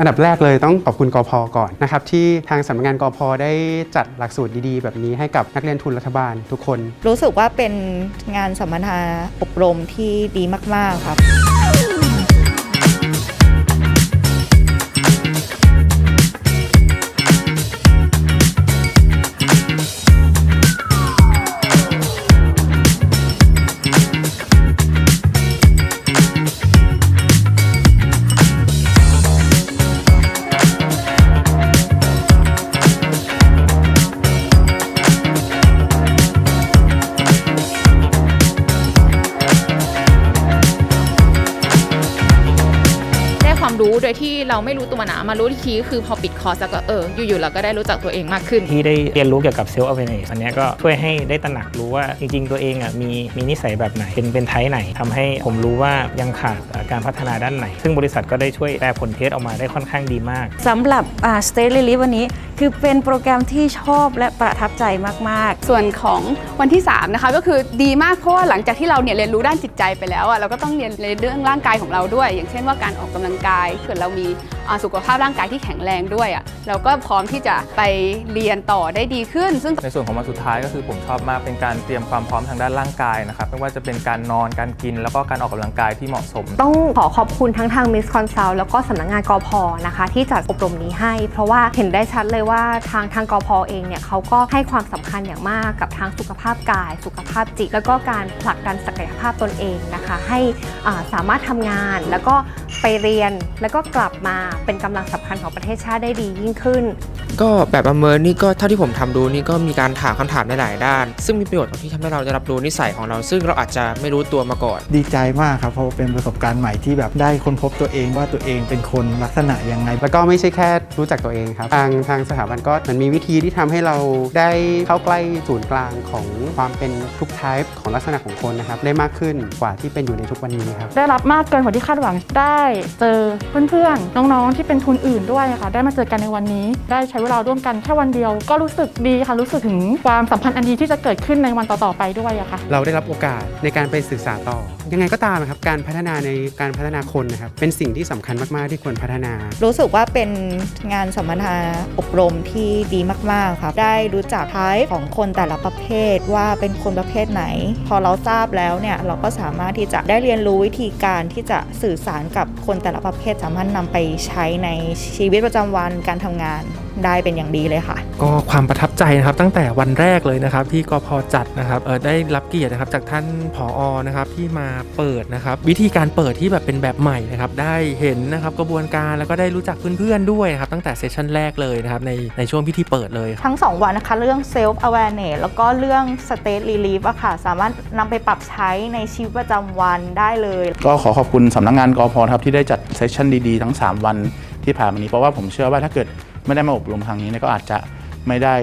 อันดับแรกเลยต้องขอบคุณกพอก่อนนะครับที่ทางสำนักงานกพได้จัดหลักสูตรดีๆ แบบนี้ให้กับนักเรียนทุนรัฐบาลทุกคน รู้สึกว่าเป็นงานสัมมนาอบรมที่ดีมาก ๆ ครับ รู้โดยที่เราไม่รู้ตัวนะมารู้อีกทีคือพอปิดคอร์สแล้วก็เอออยู่ๆเราก็ได้รู้จักตัวเองมากขึ้น ที่ได้เรียนรู้เกี่ยวกับเซลล์ awareness อันเนี้ยก็ช่วยให้ได้ตระหนักรู้ว่าจริงๆตัวเองอะมีมีนิสัยแบบไหนเป็นเป็นไทป์ไหนทำให้ผมรู้ว่ายังขาดเอ่อการพัฒนาด้านไหน ซึ่งบริษัทก็ได้ช่วยแปลผลเทสออกมาได้ค่อนข้างดีมากสำหรับอ่า State Relief วันนี้ คือเป็นโปรแกรมที่ชอบและประทับใจมากๆ ส่วนของวันที่ 3 นะคะ ก็คือดีมากเพราะว่าหลังจากที่เราเนี่ยเรียนรู้ด้านจิตใจไปแล้วอะเราก็ต้องเรียนในเรื่องร่างกายของเราด้วย อย่างเช่นว่าการออกกำลังกายเกิดเรามี สุขภาพร่างกายที่แข็งแรงด้วยอะเราก็พร้อมที่จะไปเรียนต่อได้ดีขึ้น ซึ่งในส่วนของวันสุดท้ายก็คือผมชอบมากเป็นการเตรียมความพร้อมทางด้านร่างกายนะครับไม่ว่าจะเป็นการนอนการกิน แล้วก็การออกกำลังกายที่เหมาะสม ต้องขอขอบคุณทั้งทาง Miss Consult แล้วก็สำนักงานกพนะคะ ที่จัดอบรมนี้ให้ เพราะว่าเห็นได้ชัดเลยว่าทางทางกพเองเนี่ยเขาก็ให้ความสำคัญอย่างมากกับทางสุขภาพกาย สุขภาพจิต แล้วก็การผลักดันศักยภาพตนเองนะคะ ให้อ่าสามารถทำงานแล้วก็ไปเรียนแล้วก็กลับมาเป็นกำลังสำคัญของประเทศชาติได้ดียิ่งขึ้น ก็แบบประเมินนี่ก็เท่าที่ผมทำดูนี่ก็มีการถามคำถามในหลายด้าน ซึ่งมีประโยชน์ที่ทำให้เราได้รับรู้นิสัยของเรา ซึ่งเราอาจจะไม่รู้ตัวมาก่อน ดีใจมากครับเพราะว่าเป็นประสบการณ์ใหม่ที่แบบได้ค้นพบตัวเองว่าตัวเองเป็นคนลักษณะยังไง แล้วก็ไม่ใช่แค่รู้จักตัวเองครับ ทางทางสถาบันก็มันมีวิธีที่ทำให้เราได้เข้าใกล้ศูนย์กลางของความเป็นทุก type ของลักษณะของคนนะครับได้มากขึ้นกว่าที่เป็นอยู่ในทุกวันนี้ครับได้รับมากเกินกว่าที่คาดหวังได้เจอเพื่อนๆน้องๆที่เป็นทุนอื่นด้วยค่ะ ได้มาเจอกันในวันนี้ ได้ใช้เวลาร่วมกันแค่วันเดียว ก็รู้สึกดีค่ะรู้สึกถึงความสัมพันธ์อันดีที่จะเกิดขึ้นในวันต่อๆไปด้วยอะค่ะ เราได้รับโอกาสในการไปศึกษาต่อ ยังไงก็ตามนะครับการพัฒนาในการพัฒนาคนนะครับเป็นสิ่งที่สำคัญมากๆที่ควรพัฒนา รู้สึกว่าเป็นงานสัมมนาอบรมที่ดีมาก ๆ ครับ ได้รู้จักไทป์ของคนแต่ละประเภทว่าเป็นคนประเภทไหน พอเราทราบแล้วเนี่ย เราก็สามารถที่จะได้เรียนรู้วิธีการที่จะสื่อสารกับคนแต่ละประเภท สามารถนำไปใช้ใช้ในชีวิตประจำวันการทำงาน ได้เป็นอย่างดีเลยค่ะ ก็ความประทับใจนะครับตั้งแต่วันแรกเลยนะครับที่กพจัดนะครับเออได้รับเกียรตินะครับจากท่านผอนะครับที่มาเปิดนะครับวิธีการเปิดที่แบบเป็นแบบใหม่นะครับได้เห็นนะครับกระบวนการแล้วก็ได้รู้จักเพื่อนๆด้วยนะครับตั้งแต่เซสชั่นแรกเลยนะครับในในช่วงพิธีเปิดเลย ทั้ง 2 วันนะคะเรื่อง self awareness แล้วก็เรื่อง state relief อะค่ะสามารถนำไปปรับใช้ในชีวิตประจำวันได้เลย ก็ขอขอบคุณสำนักงงานกอพครับที่ได้จัดเซสชั่นดีๆ ทั้ง 3 วันที่ผ่านมานี้เพราะว่าผมเชื่อว่าถ้าเกิด ไม่ได้มาอบรมครั้งนี้ก็อาจจะไม่ได้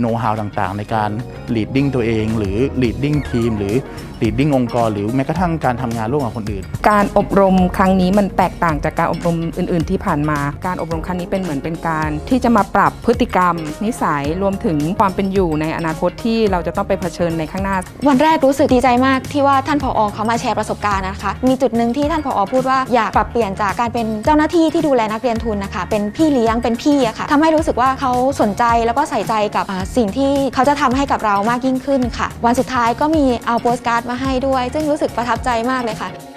โน้ตฮาวต่างๆ ในการ leading ตัวเอง หรือ leading ทีม หรือ leading องค์กร หรือแม้กระทั่งการทำงานร่วมกับคนอื่น การอบรมครั้งนี้มันแตกต่างจากการอบรมอื่น ๆ ที่ผ่านมา การอบรมครั้งนี้เป็นเหมือนเป็นการ ที่จะมาปรับพฤติกรรม นิสัยรวมถึงความเป็นอยู่ในอนาคตที่เราจะต้องไปเผชิญในข้างหน้า วันแรกรู้สึกดีใจมากที่ว่าท่านผอเขามาแชร์ประสบการณ์นะคะ มีจุดหนึ่งที่ท่านผอพูดว่าอยากปรับเปลี่ยนจากการเป็นเจ้าหน้าที่ที่ดูแลนักเรียนทุนนะคะ เป็นพี่เลี้ยงเป็นพี่อะค่ะทำให้รู้สึกว่าเขาสนใจแล้วก็ใส่ใจกับอ่าสิ่งที่เขาจะทำให้กับเรามากยิ่งขึ้นค่ะ วันสุดท้ายก็มีเอาโปสการ์ดมาให้ด้วย ซึ่งรู้สึกประทับใจมากเลยค่ะ